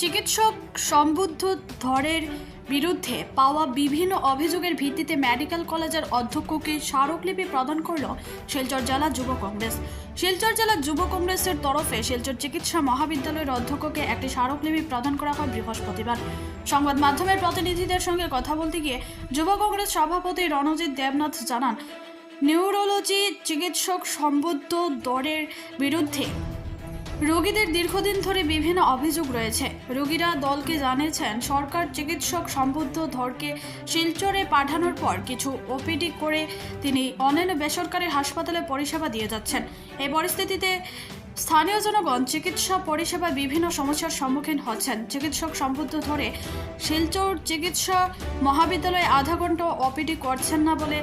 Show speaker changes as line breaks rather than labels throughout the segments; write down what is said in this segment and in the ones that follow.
চিকিৎসক সম্বুদ্ধ ধরের বিরুদ্ধে পাওয়া বিভিন্ন অভিযোগের ভিত্তিতে মেডিকেল কলেজের অধ্যক্ষকে স্মারকলিপি প্রদান করল শিলচর জেলা যুব কংগ্রেস। শিলচর জেলা যুব কংগ্রেসের তরফে শিলচর চিকিৎসা মহাবিদ্যালয়ের অধ্যক্ষকে একটি স্মারকলিপি প্রদান করা হয় বৃহস্পতিবার। সংবাদ মাধ্যমের প্রতিনিধিদের সঙ্গে কথা বলতে গিয়ে যুব কংগ্রেস সভাপতি রণজিৎ দেবনাথ জানান, নিউরোলজি চিকিৎসক সম্বুদ্ধ দরের বিরুদ্ধে রোগীদের দীর্ঘদিন ধরে বিভিন্ন অভিযোগ রয়েছে। রোগীরা দলকে জানিয়েছেন, সরকার চিকিৎসক সম্বদ্ধ ধরকে শিলচরে পাঠানোর পর কিছু ওপিডি করে তিনি অন্যান্য বেসরকারি হাসপাতালে পরিষেবা দিয়ে যাচ্ছেন। এই পরিস্থিতিতে স্থানীয় জনগণ চিকিৎসা পরিষেবা বিভিন্ন সমস্যার সম্মুখীন হচ্ছেন। চিকিৎসক সম্বুদ্ধ ধরে শিলচর চিকিৎসা মহাবিদ্যালয়ে আধা ঘণ্টা ওপিডি করছেন না বলে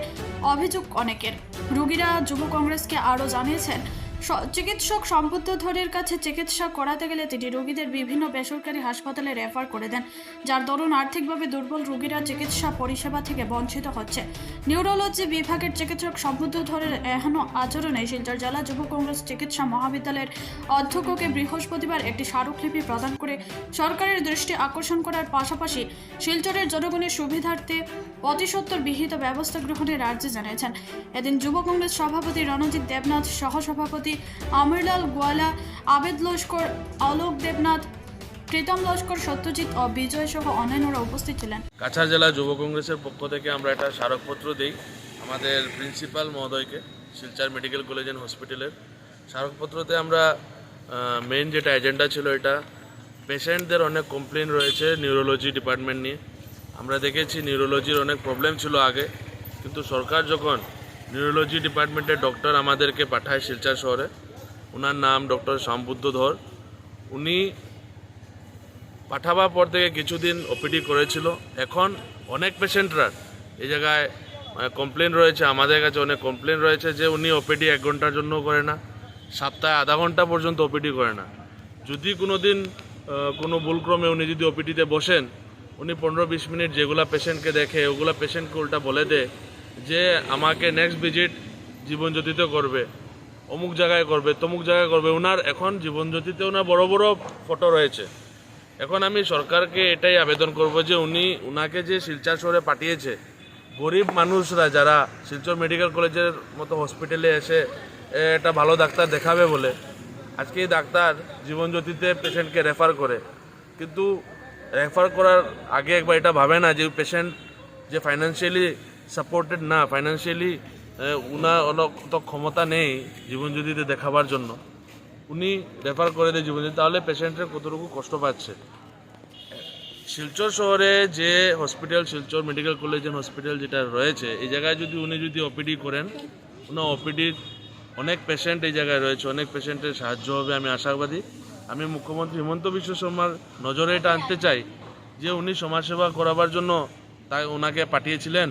অভিযোগ অনেকের। রোগীরা যুব কংগ্রেসকে আরও জানিয়েছেন চিকিৎসক সম্পত্ত ধরের কাছে চিকিৎসা করাতে গেলে তিনি রোগীদের বিভিন্ন বেসরকারি হাসপাতালে রেফার করে দেন, যার দরুন আর্থিকভাবে দুর্বল রোগীরা চিকিৎসা পরিষেবা থেকে বঞ্চিত হচ্ছে। নিউরোলজি বিভাগের চিকিৎসক সম্পত্ত ধরের এখনও আচরণে শিলচর জেলা যুব কংগ্রেস চিকিৎসা মহাবিদ্যালয়ের অধ্যক্ষকে বৃহস্পতিবার একটি স্মারকলিপি প্রদান করে সরকারের দৃষ্টি আকর্ষণ করার পাশাপাশি শিলচরের জনগণের সুবিধার্থে অতিসত্বর বিহিত ব্যবস্থা গ্রহণের আর্জি জানিয়েছেন। এদিন যুব কংগ্রেস সভাপতি রণজিৎ দেবনাথ, সহসভাপতি আমিরলাল গোয়ালা, আবেদ লস্কর অলোক দেবনাথ, প্রীতম লস্কর, সত্যজিৎ ও বিজয় সহ অন্যান্যরা উপস্থিত ছিলেন।
কাছাড় জেলা যুব কংগ্রেসের পক্ষ থেকে আমরা একটা স্মারকপত্র দিই আমাদের প্রিন্সিপাল মহোদয়কে, শিলচর মেডিকেল কলেজ অ্যান্ড হসপিটালের। স্মারকপত্রতে আমরা মেইন যেটা এজেন্ডা ছিল এটা পেশেন্টদের অনেক কমপ্লেন রয়েছে নিউরোলজি ডিপার্টমেন্ট নিয়ে। আমরা দেখেছি নিউরোলজির অনেক প্রবলেম ছিল আগে, কিন্তু সরকার যখন নিউরোলজি ডিপার্টমেন্টের ডক্টর আমাদেরকে পাঠায় শিলচর শহরে। ওনার নাম ডক্টর শ্যামবুদ্ধ ধর। উনি পাঠাবার পর থেকে কিছুদিন ওপিডি করেছিল। এখন অনেক পেশেন্টরা এই জায়গায় কমপ্লেন রয়েছে, আমাদের কাছে অনেক কমপ্লেন রয়েছে যে উনি ওপিডি এক ঘণ্টার জন্য করে না, সপ্তাহে আধা ঘণ্টা পর্যন্ত ওপিডি করে না। যদি কোনো দিন কোনো ভুলক্রমে উনি যদি ওপিডিতে বসেন, উনি পনেরো বিশ মিনিট যেগুলা পেশেন্টকে দেখে, ওগুলা পেশেন্টকে উল্টা বলে দেয় যে আমাকে নেক্সট ভিজিট জীবনজ্যোতিতে করবে। অমুক জায়গায় করবে, তমুক জায়গায় করবে। ওনার এখন জীবনজ্যোতিতে ওনার বড় বড় ফটো রয়েছে। এখন আমি সরকারকে এটাই আবেদন করব যে উনি, উনাকে যে শিলচর শহরে পাঠিয়েছে, গরিব মানুষরা যারা শিলচর মেডিকেল কলেজের মতো হসপিটালে এসে একটা ভালো ডাক্তার দেখাবে বলে, আজকে এই ডাক্তার জীবনজ্যোতিতে পেশেন্টকে রেফার করে। কিন্তু রেফার করার আগে একবার এটা ভাবে না যে পেশেন্ট যে ফাইন্যান্সিয়ালি সাপোর্টেড না ফাইন্যান্সিয়ালি উনার অনেক তো ক্ষমতা নেই জীবনজ্যোতিতে দেখাবার জন্য। উনি রেফার করে দেয় জীবনজ্যোতি, তাহলে পেশেন্টের কতটুকু কষ্ট পাচ্ছে? শিলচর শহরে যে hospital Silchar medical college and hospital যেটা রয়েছে, এই জায়গায় যদি উনি যদি ওপিডি করেন ওনার ওপিডির অনেক পেশেন্ট এই জায়গায় রয়েছে, অনেক পেশেন্টের সাহায্য হবে, আমি আশাবাদী। আমি মুখ্যমন্ত্রী হিমন্ত বিশ্ব শর্মার নজরে এটা আনতে চাই যে উনি সমাজসেবা করাবার জন্য তাই ওনাকে পাঠিয়েছিলেন।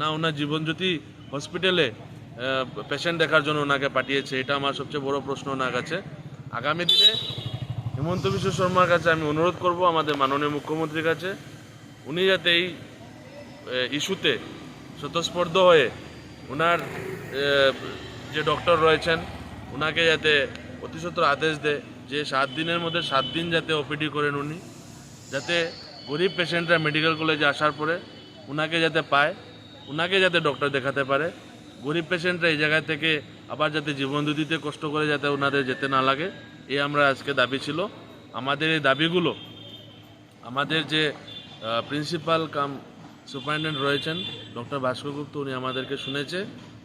না ওনার জীবনজ্যোতি হসপিটালে পেশেন্ট দেখার জন্য ওনাকে পাঠিয়েছে। এটা আমার সবচেয়ে বড় প্রশ্ন ওনার কাছে। আগামী দিনে হিমন্ত বিশ্ব শর্মার কাছে আমি অনুরোধ করব আমাদের মাননীয় মুখ্যমন্ত্রীর কাছে, উনি যাতে এই ইস্যুতে স্বতঃস্পর্ধ হয়ে ওনার যে ডক্টর রয়েছেন, ওনাকে যাতে অতিসত্বর আদেশ দেয় যে সাত দিনের মধ্যে সাত দিন যাতে ওপিডি করেন উনি, যাতে গরিব পেশেন্টরা মেডিকেল কলেজে আসার পরে ওনাকে যাতে পায়। ওনাকে যাতে ডক্টর দেখাতে পারে। গরিব পেশেন্টরা এই জায়গা থেকে আবার যাতে জীবন দিতে কষ্ট করে যাতে ওনাদের যেতে না লাগে, এ আমরা আজকে দাবি ছিল। আমাদের এই দাবিগুলো, আমাদের যে প্রিন্সিপাল কাম সুপারিনটেন্ডেন্ট রয়েছেন ডক্টর ভাস্কর গুপ্ত, উনি আমাদেরকে শুনেছে।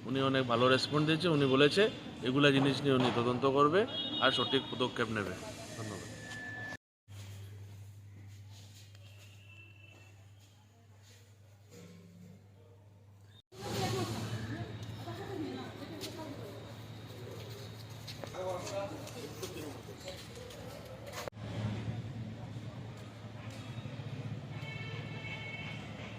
উনি অনেক ভালো রেসপন্স দিয়েছে, উনি বলেছে, এগুলা জিনিস নিয়ে উনি তদন্ত করবে আর সঠিক পদক্ষেপ নেবে। ধন্যবাদ